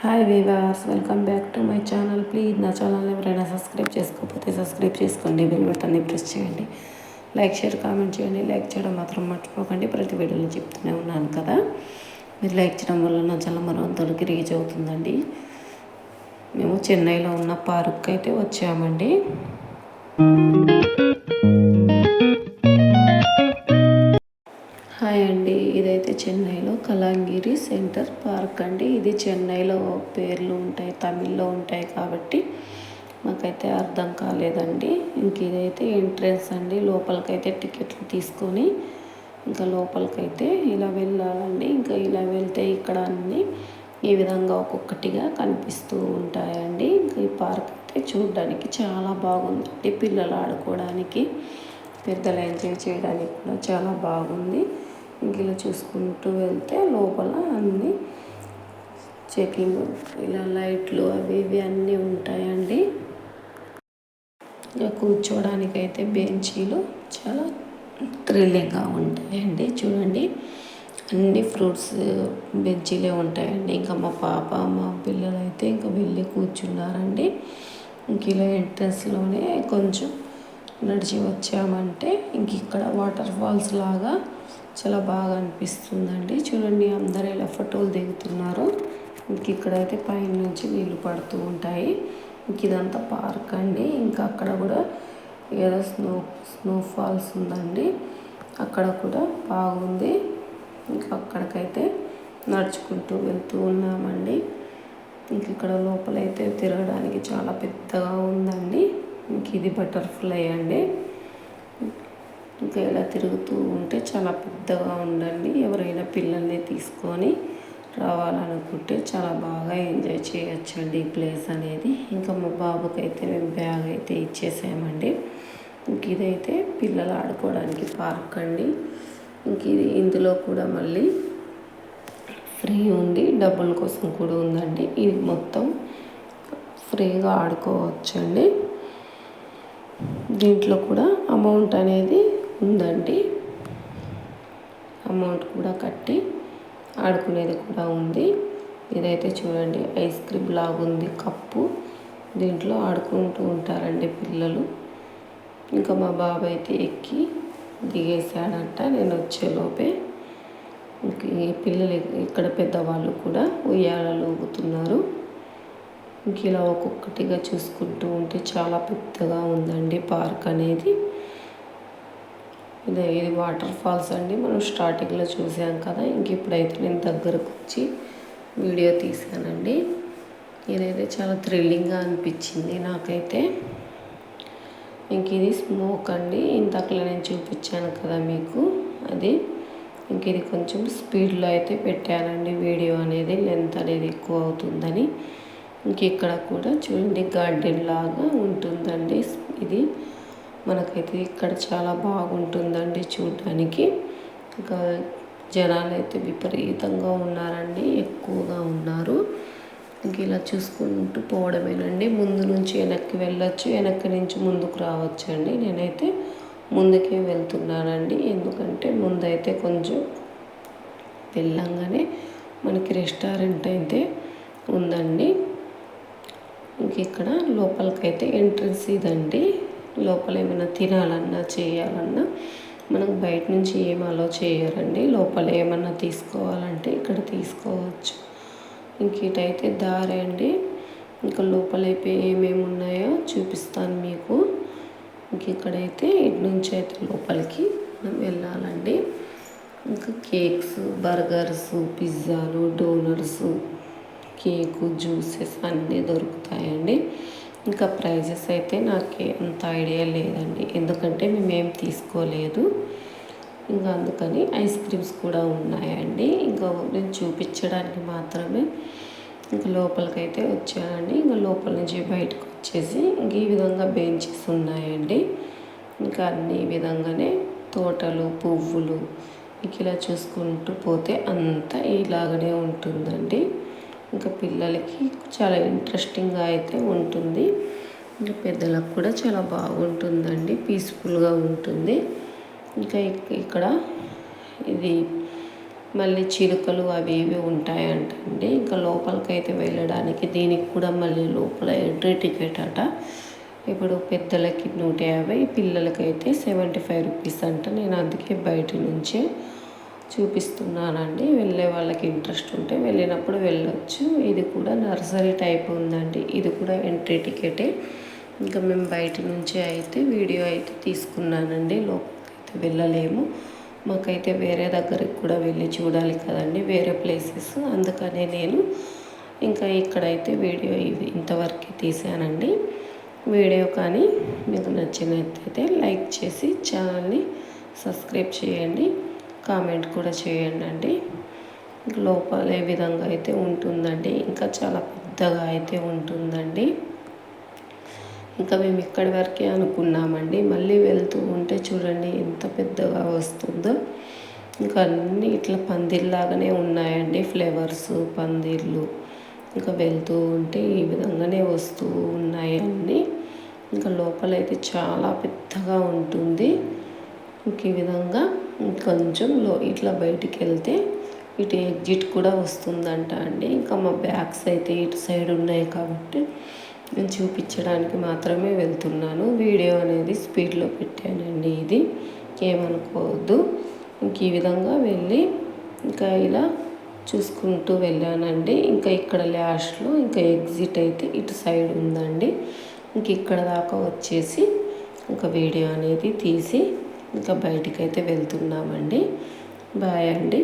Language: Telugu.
Hi viewers welcome back to my channel please నా ఛానల్ ఎవరైనా సబ్స్క్రైబ్ చేసుకోకపోతే సబ్స్క్రైబ్ చేసుకోండి. బెల్ బటన్ని ప్రెస్ చేయండి. లైక్ షేర్ కామెంట్ చేయండి. లైక్ చేయడం మాత్రం మర్చిపోకండి. ప్రతి వీడియోలో చెప్తూనే ఉన్నాను కదా. మీరు లైక్ చేయడం వల్ల నా ఛానల్ మరొంతలకి రీచ్ అవుతుందండి. మేము చెన్నైలో ఉన్న పార్క్ అయితే వచ్చామండి. హాయ్ అండి. ఇదైతే చెన్నైలో కలాంగిరి సెంటర్ పార్క్ అండి. ఇది చెన్నైలో పేర్లు ఉంటాయి తమిళ్ళో ఉంటాయి కాబట్టి మాకైతే అర్థం కాలేదండి. ఇంక ఇదైతే ఎంట్రన్స్ అండి. లోపలికైతే టికెట్లు తీసుకొని ఇంకా లోపలికైతే ఇలా వెళ్ళాలండి. ఇంకా ఇలా వెళ్తే ఇక్కడ అన్నీ ఈ విధంగా ఒక్కొక్కటిగా కనిపిస్తూ ఉంటాయండి. ఇంకా ఈ పార్క్ అయితే చూడడానికి చాలా బాగుందండి. పిల్లలు ఆడుకోవడానికి పెద్దలు ఎంజాయ్ చేయడానికి కూడా చాలా బాగుంది. ఇలా చూసుకుంటూ వెళ్తే లోపల అన్నీ చెకింగ్ ఇలా లైట్లు అవి ఇవి అన్నీ ఉంటాయండి. ఇక కూర్చోవడానికి అయితే బెంచీలు చాలా థ్రిల్లింగ్గా ఉంటాయండి. చూడండి. అన్ని ఫ్రూట్స్ బెంచీలే ఉంటాయండి. ఇంకా మా పాప మా పిల్లలు అయితే ఇంకా వెళ్ళి కూర్చున్నారండి. ఇంక ఇలా ఎంట్రన్స్లోనే కొంచెం నడిచి వచ్చామంటే ఇంక ఇక్కడ వాటర్ ఫాల్స్ లాగా చాలా బాగా అనిపిస్తుందండి. చూడండి అందరు ఇలా ఫోటోలు దిగుతున్నారు. ఇంక ఇక్కడైతే పైన నుంచి నీళ్ళు పడుతూ ఉంటాయి. ఇంక ఇదంతా పార్క్ అండి. ఇంకా అక్కడ కూడా ఏదో స్నో స్నో ఫాల్స్ ఉందండి. అక్కడ కూడా బాగుంది. ఇంకా అక్కడికైతే నడుచుకుంటూ వెళ్తూ ఉన్నామండి. ఇంక ఇక్కడ లోపలైతే తిరగడానికి చాలా పెద్దగా ఉందండి. ఇంక ఇది బటర్ఫ్లై అండి. ఇంకా తిరుగుతూ ఉంటే చాలా పెద్దగా ఉండండి. ఎవరైనా పిల్లల్ని తీసుకొని రావాలనుకుంటే చాలా బాగా ఎంజాయ్ చేయొచ్చండి ఈ ప్లేస్ అనేది. ఇంకా మా బాబుకి అయితే మేము బ్యాగ్ అయితే ఇచ్చేసామండి. ఇంక ఇదైతే పిల్లలు ఆడుకోవడానికి పార్క్ అండి. ఇంక ఇది ఇందులో కూడా మళ్ళీ ఫ్రీ ఉంది. డబ్బుల కోసం కూడా ఉందండి. ఇది మొత్తం ఫ్రీగా ఆడుకోవచ్చండి. దీంట్లో కూడా అమౌంట్ అనేది ఉందండి. అమౌంట్ కూడా కట్టి ఆడుకునేది కూడా ఉంది. ఇదైతే చూడండి ఐస్ క్రీమ్ లాగుంది కప్పు. దీంట్లో ఆడుకుంటూ ఉంటారండి పిల్లలు. ఇంకా మా బాబు అయితే ఎక్కి దిగేసాడంట నేను వచ్చేలోపే ఈ పిల్లలు ఇక్కడ పెద్దవాళ్ళు కూడా ఉయ్యాలలో ఊగుతున్నారు ఇంక ఇలా ఒక్కొక్కటిగా చూసుకుంటూ ఉంటే చాలా పెద్దగా ఉందండి పార్క్ అనేది. ఇది ఇది వాటర్ ఫాల్స్ అండి. మనం స్టార్టింగ్లో చూసాం కదా ఇంక ఇప్పుడైతే నేను దగ్గరకు వచ్చి వీడియో తీసానండి. ఇదైతే చాలా థ్రిల్లింగ్గా అనిపించింది నాకైతే. ఇంక ఇది స్మోక్ అండి. ఇంతకులో నేను చూపించాను కదా మీకు అది. ఇంక ఇది కొంచెం స్పీడ్లో అయితే పెట్టానండి. వీడియో అనేది లెంత్ అనేది ఎక్కువ అవుతుందని. ఇంక ఇక్కడ కూడా చూడండి గార్డెన్ లాగా ఉంటుందండి ఇది. మనకైతే ఇక్కడ చాలా బాగుంటుందండి చూడడానికి. ఇంకా జనాలు అయితే విపరీతంగా ఉన్నారండి ఎక్కువగా ఉన్నారు. ఇంక ఇలా చూసుకుంటూ పోవడమేనండి. ముందు నుంచి వెనక్కి వెళ్ళొచ్చు వెనక్కి నుంచి ముందుకు రావచ్చు అండి నేనైతే ముందుకే వెళ్తున్నానండి. ఎందుకంటే ముందైతే కొంచెం వెళ్ళంగానే మనకి రెస్టారెంట్ అయితే ఉందండి. ఇంక ఇక్కడ లోపలికైతే ఎంట్రన్స్ ఇదండి. లోపల ఏమైనా తినాలన్నా చేయాలన్నా మనకు బయట నుంచి ఏం అలో చేయరండి. లోపల ఏమన్నా తీసుకోవాలంటే ఇక్కడ తీసుకోవచ్చు. ఇంకేటైతే దారే దారి అండి ఇంకా లోపల ఏమేమి ఉన్నాయో చూపిస్తాను మీకు. ఇంక ఇక్కడైతే ఇటు నుంచి అయితే లోపలికి మనం వెళ్ళాలండి. ఇంకా కేక్స్ బర్గర్స్ పిజ్జాలు డోనర్స్ కేకు జ్యూసెస్ అన్నీ దొరుకుతాయండి. ఇంకా ప్రైజెస్ అయితే నాకు అంత ఐడియా లేదండి. ఎందుకంటే మేమేం తీసుకోలేదు. ఇంకా అందుకని ఐస్ క్రీమ్స్ కూడా ఉన్నాయండి. ఇంకా నేను చూపించడానికి మాత్రమే ఇంకా లోపలికైతే వచ్చానండి. ఇంకా లోపల నుంచి బయటకు వచ్చేసి ఇంక ఈ విధంగా బెంచెస్ ఉన్నాయండి. ఇంకా అన్ని విధంగానే తోటలు పువ్వులు ఇంక ఇలా చూసుకుంటూ పోతే అంతా ఇలాగనే ఉంటుందండి. ఇంకా పిల్లలకి చాలా ఇంట్రెస్టింగ్గా అయితే ఉంటుంది. ఇంకా పెద్దలకు కూడా చాలా బాగుంటుందండి పీస్ఫుల్గా ఉంటుంది. ఇంకా ఇక్కడ ఇది మళ్ళీ చిలుకలు అవి ఇవి ఉంటాయంటండి. ఇంకా లోపలికైతే వెళ్ళడానికి దీనికి కూడా మళ్ళీ లోపల ఎంట్రీ టికెట్ అట. ఇప్పుడు పెద్దలకి నూట యాభై పిల్లలకైతే సెవెంటీ ఫైవ్ రూపీస్ అంట. నేను అందుకే బయట నుంచే చూపిస్తున్నానండి. వెళ్ళే వాళ్ళకి ఇంట్రెస్ట్ ఉంటే వెళ్ళినప్పుడు వెళ్ళొచ్చు. ఇది కూడా నర్సరీ టైప్ ఉందండి. ఇది కూడా ఎంట్రీ టికెటే. ఇంకా మేము బయట నుంచే అయితే వీడియో అయితే తీసుకున్నానండి. లోపలికి అయితే వెళ్ళలేము. మాకైతే వేరే దగ్గరికి కూడా వెళ్ళి చూడాలి కదండి. వేరే ప్లేసెస్. అందుకనే నేను ఇంకా ఇక్కడైతే వీడియో ఇది ఇంతవరకు తీసానండి. వీడియో కానీ మీకు నచ్చినట్లయితే లైక్ చేసి ఛానల్ని సబ్స్క్రైబ్ చేయండి. కామెంట్ కూడా చేయండి అండి లోపల ఏ విధంగా అయితే ఉంటుందండి ఇంకా చాలా పెద్దగా అయితే ఉంటుందండి. ఇంకా మేము ఇక్కడి వరకే అనుకున్నామండి. మళ్ళీ వెళ్తూ ఉంటే చూడండి ఎంత పెద్దగా వస్తుందో. ఇంకా అన్నీ ఇట్లా పందిర్లాగానే ఉన్నాయండి ఫ్లేవర్స్ పందిర్లు. ఇంకా వెళ్తూ ఉంటే ఈ విధంగానే వస్తూ ఉన్నాయండి. ఇంకా లోపలైతే చాలా పెద్దగా ఉంటుంది. ఇంక ఈ విధంగా కొంచెం లో ఇట్లా బయటికి వెళ్తే ఇటు ఎగ్జిట్ కూడా వస్తుందంట అండి. ఇంకా మా బ్యాగ్స్ అయితే ఇటు సైడ్ ఉన్నాయి కాబట్టి నేను చూపించడానికి మాత్రమే వెళ్తున్నాను. వీడియో అనేది స్పీడ్లో పెట్టానండి ఇది. ఏమనుకోవద్దు. ఇంక ఈ విధంగా వెళ్ళి ఇంకా ఇలా చూసుకుంటూ వెళ్ళానండి. ఇంకా ఇక్కడ లాస్ట్లో ఇంకా ఎగ్జిట్ అయితే ఇటు సైడ్ ఉందండి. ఇంక ఇక్కడ దాకా వచ్చేసి ఇంకా వీడియో అనేది తీసి ఇంకా బయటికి అయితే వెళ్తున్నామండి. బాయ్ అండి.